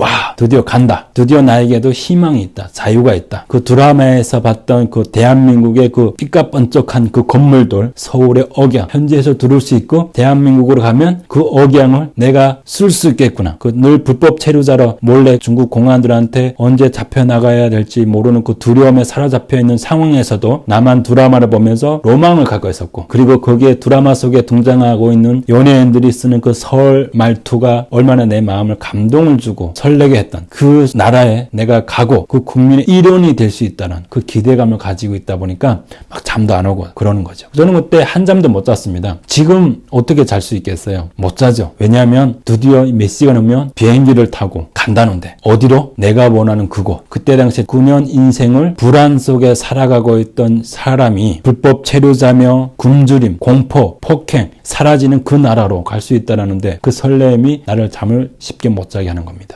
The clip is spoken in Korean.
와 드디어 간다. 드디어 나에게도 희망이 있다. 자유가 있다. 그 드라마에서 봤던 그 대한민국의 그 삐까번쩍한 그 건물들 서울의 억양 현지에서 들을 수 있고 대한민국으로 가면 그 억양을 내가 쓸 수 있겠구나. 그 늘 불법 체류자로 몰래 중국 공안들한테 언제 잡혀 나가야 될지 모르는 그 두려움에 사로잡혀 있는 상황에서도 나만 드라마를 보면서 로망을 갖고 있었고 그리고 거기에 드라마 속에 등장하고 있는 연예인들이 쓰는 그설 말투가 얼마나 내 마음을 감동을 주고 설 레게 했던 그 나라에 내가 가고 그 국민의 일원이 될 수 있다는 그 기대감을 가지고 있다 보니까 막 잠도 안 오고 그러는 거죠. 저는 그때 한 잠도 못 잤습니다. 지금 어떻게 잘 수 있겠어요? 못 자죠. 왜냐하면 드디어 몇 시간 후면 비행기를 타고 간다는데 어디로? 내가 원하는 그곳. 그때 당시 9년 인생을 불안 속에 살아가고 있던 사람이 불법 체류자며 굶주림, 공포, 폭행, 사라지는 그 나라로 갈 수 있다라는데 그 설렘이 나를 잠을 쉽게 못 자게 하는 겁니다.